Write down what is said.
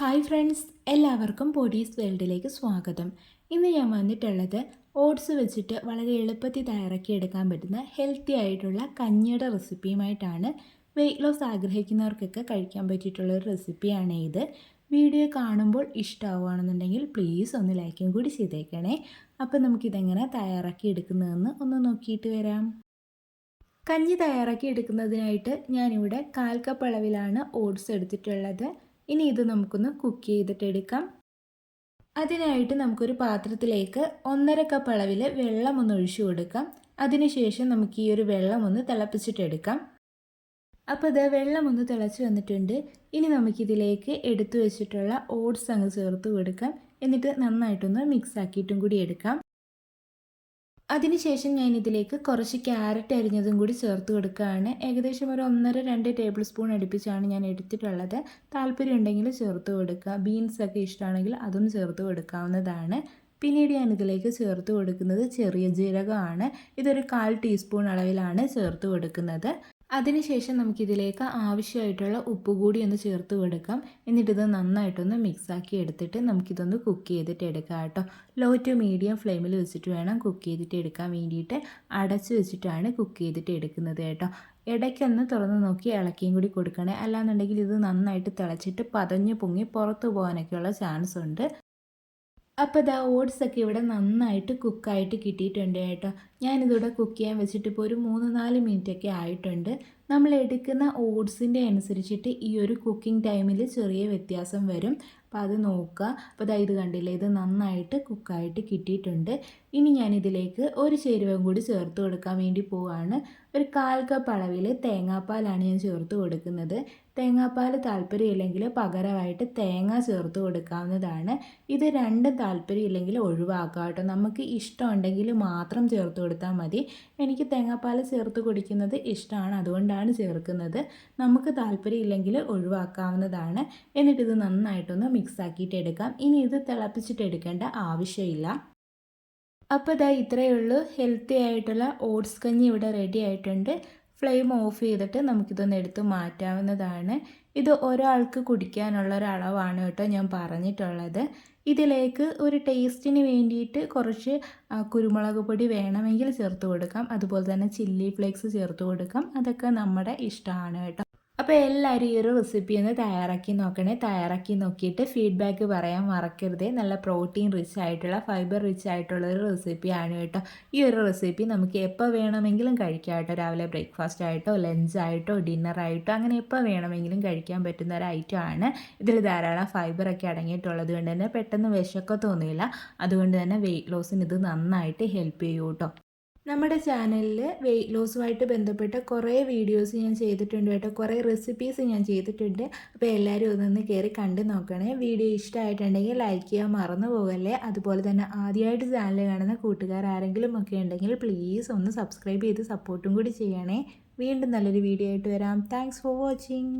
Hi friends എല്ലാവർക്കും പൊടീസ് വേൾഡിലേക്ക് സ്വാഗതം. ഇന്ന് ഞാൻ വന്നിട്ടുള്ളത് ഓട്സ് വെച്ചിട്ട് വളരെ എളുപ്പത്തിൽ തയ്യാറാക്കി എടുക്കാൻ പറ്റുന്ന ഹെൽത്തി ആയിട്ടുള്ള കഞ്ഞിയുടെ റെസിപ്പിയുമായിട്ടാണ് വെയിറ്റ് ലോസ് ആഗ്രഹിക്കുന്നവർക്കൊക്കെ കഴിക്കാൻ പറ്റിയിട്ടുള്ള ഒരു റെസിപ്പിയാണ് ഇത്. വീഡിയോ കാണുമ്പോൾ ഇഷ്ടമാവുകയാണെന്നുണ്ടെങ്കിൽ പ്ലീസ് ഒന്ന് ലൈക്കും കൂടി ചെയ്തേക്കണേ. അപ്പോൾ നമുക്കിതെങ്ങനെ തയ്യാറാക്കി എടുക്കുന്നതെന്ന് ഒന്ന് നോക്കിയിട്ട് വരാം. കഞ്ഞി തയ്യാറാക്കി എടുക്കുന്നതിനായിട്ട് ഞാനിവിടെ കാൽ കപ്പ് അളവിലാണ് ഓട്സ് എടുത്തിട്ടുള്ളത്. ഇനി ഇത് നമുക്കൊന്ന് കുക്ക് ചെയ്തിട്ട് എടുക്കാം. അതിനായിട്ട് നമുക്കൊരു പാത്രത്തിലേക്ക് ഒന്നര കപ്പ് അളവിൽ വെള്ളം ഒന്ന് ഒഴിച്ചു കൊടുക്കാം. അതിനുശേഷം നമുക്ക് ഈ ഒരു വെള്ളം ഒന്ന് തിളപ്പിച്ചിട്ടെടുക്കാം അപ്പോൾ ഇത് വെള്ളം ഒന്ന് തിളച്ച് വന്നിട്ടുണ്ട്. ഇനി നമുക്കിതിലേക്ക് എടുത്തു വെച്ചിട്ടുള്ള ഓട്സ് അങ്ങ് ചേർത്ത് കൊടുക്കാം. എന്നിട്ട് നന്നായിട്ടൊന്ന് മിക്സ് ആക്കിയിട്ടും കൂടി എടുക്കാം. അതിനുശേഷം ഞാൻ ഇതിലേക്ക് കുറച്ച് ക്യാരറ്റ് അരിഞ്ഞതും കൂടി ചേർത്ത് കൊടുക്കുകയാണ്. ഏകദേശം ഒരു ഒന്നര രണ്ട് ടേബിൾ സ്പൂൺ അടുപ്പിച്ചാണ് ഞാൻ എടുത്തിട്ടുള്ളത്. താല്പര്യം ഉണ്ടെങ്കിൽ ചേർത്ത് കൊടുക്കുക. ബീൻസ് ഒക്കെ ഇഷ്ടമാണെങ്കിൽ അതും ചേർത്ത് കൊടുക്കാവുന്നതാണ്. പിന്നീട് ഞാൻ ഇതിലേക്ക് ചേർത്ത് കൊടുക്കുന്നത് ചെറിയ ജീരകമാണ്. ഇതൊരു കാൽ ടീസ്പൂൺ അളവിലാണ് ചേർത്ത് കൊടുക്കുന്നത്. അതിനുശേഷം നമുക്കിതിലേക്ക് ആവശ്യമായിട്ടുള്ള ഉപ്പ് കൂടി ഒന്ന് ചേർത്ത് കൊടുക്കാം. എന്നിട്ടിത് നന്നായിട്ടൊന്ന് മിക്സാക്കി എടുത്തിട്ട് നമുക്കിതൊന്ന് കുക്ക് ചെയ്തിട്ട് എടുക്കാം കേട്ടോ. ലോ ടു മീഡിയം ഫ്ലെയിമിൽ വെച്ചിട്ട് വേണം കുക്ക് ചെയ്തിട്ട് എടുക്കാൻ വേണ്ടിയിട്ട് അടച്ച് വെച്ചിട്ടാണ് കുക്ക് ചെയ്തിട്ട് എടുക്കുന്നത് കേട്ടോ. ഇടയ്ക്കൊന്ന് തുറന്ന് നോക്കി ഇളക്കിയും കൂടി കൊടുക്കണേ. അല്ലാന്നുണ്ടെങ്കിൽ ഇത് നന്നായിട്ട് തിളച്ചിട്ട് പതഞ്ഞു പൊങ്ങി പുറത്തു പോകാനൊക്കെയുള്ള ചാൻസ് ഉണ്ട്. അപ്പോൾ ഇതാ ഓട്സൊക്കെ ഇവിടെ നന്നായിട്ട് കുക്കായിട്ട് കിട്ടിയിട്ടുണ്ട് കേട്ടോ. ഞാനിതിവിടെ കുക്ക് ചെയ്യാൻ വെച്ചിട്ട് ഇപ്പോൾ ഒരു മൂന്ന് നാല് മിനിറ്റൊക്കെ ആയിട്ടുണ്ട്. നമ്മൾ എടുക്കുന്ന ഓട്സിന്റെ അനുസരിച്ചിട്ട് ഈ ഒരു കുക്കിംഗ് ടൈമിൽ ചെറിയ വ്യത്യാസം വരും. അപ്പോൾ അത് നോക്കുക. അപ്പോൾ അതായത് ഇത് കണ്ടില്ലേ? ഇത് നന്നായിട്ട് കുക്കായിട്ട് കിട്ടിയിട്ടുണ്ട്. ഇനി ഞാനിതിലേക്ക് ഒരു ചേരുവം കൂടി ചേർത്ത് കൊടുക്കാൻ വേണ്ടി പോവാണ്. ഒരു കാൽ കപ്പ് അളവിൽ തേങ്ങാപ്പാലാണ് ഞാൻ ചേർത്ത് കൊടുക്കുന്നത്. തേങ്ങാപ്പാൽ താല്പര്യമില്ലെങ്കിൽ പകരമായിട്ട് തേങ്ങ ചേർത്ത് കൊടുക്കാവുന്നതാണ്. ഇത് രണ്ടും താല്പര്യമില്ലെങ്കിൽ ഒഴിവാക്കാം കേട്ടോ. നമുക്ക് ഇഷ്ടമുണ്ടെങ്കിൽ മാത്രം ചേർത്ത് കൊടുത്താൽ മതി. എനിക്ക് തേങ്ങാപ്പാൽ ചേർത്ത് കുടിക്കുന്നത് ഇഷ്ടമാണ്. അതുകൊണ്ടാണ് ചേർക്കുന്നത്. നമുക്ക് താല്പര്യമില്ലെങ്കിൽ ഒഴിവാക്കാവുന്നതാണ്. എന്നിട്ടിത് നന്നായിട്ടൊന്ന് മിക്സ് ആക്കിയിട്ട് എടുക്കാം. ഇനി ഇത് തിളപ്പിച്ചിട്ട് എടുക്കേണ്ട ആവശ്യമില്ല. അപ്പോൾ ഇതാ ഇത്രയേ ഉള്ളൂ. ഹെൽത്തി ആയിട്ടുള്ള ഓട്സ് കഞ്ഞി ഇവിടെ റെഡി ആയിട്ടുണ്ട്. ഫ്ലെയിം ഓഫ് ചെയ്തിട്ട് നമുക്കിതൊന്ന് എടുത്ത് മാറ്റാവുന്നതാണ്. ഇത് ഒരാൾക്ക് കുടിക്കാനുള്ള അളവാണ് കേട്ടോ ഞാൻ പറഞ്ഞിട്ടുള്ളത്. ഇതിലേക്ക് ഒരു ടേസ്റ്റിന് വേണ്ടിയിട്ട് കുറച്ച് കുരുമുളക് പൊടി വേണമെങ്കിൽ ചേർത്ത് കൊടുക്കാം. അതുപോലെ തന്നെ ചില്ലി ഫ്ലേക്സ് ചേർത്ത് കൊടുക്കാം. അതൊക്കെ നമ്മുടെ ഇഷ്ടമാണ് കേട്ടോ. അപ്പോൾ എല്ലാവരും ഈ ഒരു റെസിപ്പി ഒന്ന് തയ്യാറാക്കി നോക്കണേ. തയ്യാറാക്കി നോക്കിയിട്ട് ഫീഡ്ബാക്ക് പറയാൻ മറക്കരുത്. നല്ല പ്രോട്ടീൻ റിച്ച് ആയിട്ടുള്ള ഫൈബർ റിച്ച് ആയിട്ടുള്ള ഒരു റെസിപ്പിയാണ് കേട്ടോ. ഈ ഒരു റെസിപ്പി നമുക്ക് എപ്പോൾ വേണമെങ്കിലും കഴിക്കാം കേട്ടോ. രാവിലെ ബ്രേക്ക്ഫാസ്റ്റ് ആയിട്ടോ ലഞ്ച് ആയിട്ടോ ഡിന്നർ ആയിട്ടോ അങ്ങനെ എപ്പോൾ വേണമെങ്കിലും കഴിക്കാൻ പറ്റുന്ന ഒരു ഐറ്റം ആണ്. ഇതിൽ ധാരാളം ഫൈബറൊക്കെ അടങ്ങിയിട്ടുള്ളത് കൊണ്ട് തന്നെ പെട്ടെന്ന് വിശക്ക തോന്നില്ല അതുകൊണ്ട് തന്നെ വെയിറ്റ് ലോസിന് ഇത് നന്നായിട്ട് ഹെൽപ്പ് ചെയ്യും കേട്ടോ. നമ്മുടെ ചാനലിൽ വെയിറ്റ് ലോസുമായിട്ട് ബന്ധപ്പെട്ട കുറേ വീഡിയോസ് ഞാൻ ചെയ്തിട്ടുണ്ട് കേട്ടോ. കുറേ റെസിപ്പീസ് ഞാൻ ചെയ്തിട്ടുണ്ട്. അപ്പോൾ എല്ലാവരും ഒന്ന് കയറി കണ്ടു നോക്കണേ. വീഡിയോ ഇഷ്ടമായിട്ടുണ്ടെങ്കിൽ ലൈക്ക് ചെയ്യാൻ മറന്നു പോകല്ലേ. അതുപോലെ തന്നെ ആദ്യമായിട്ട് ചാനൽ കാണുന്ന കൂട്ടുകാർ ആരെങ്കിലും ഒക്കെ ഉണ്ടെങ്കിൽ പ്ലീസ് ഒന്ന് സബ്സ്ക്രൈബ് ചെയ്ത് സപ്പോർട്ടും കൂടി ചെയ്യണേ. വീണ്ടും നല്ലൊരു വീഡിയോ ആയിട്ട് വരാം. Thanks for watching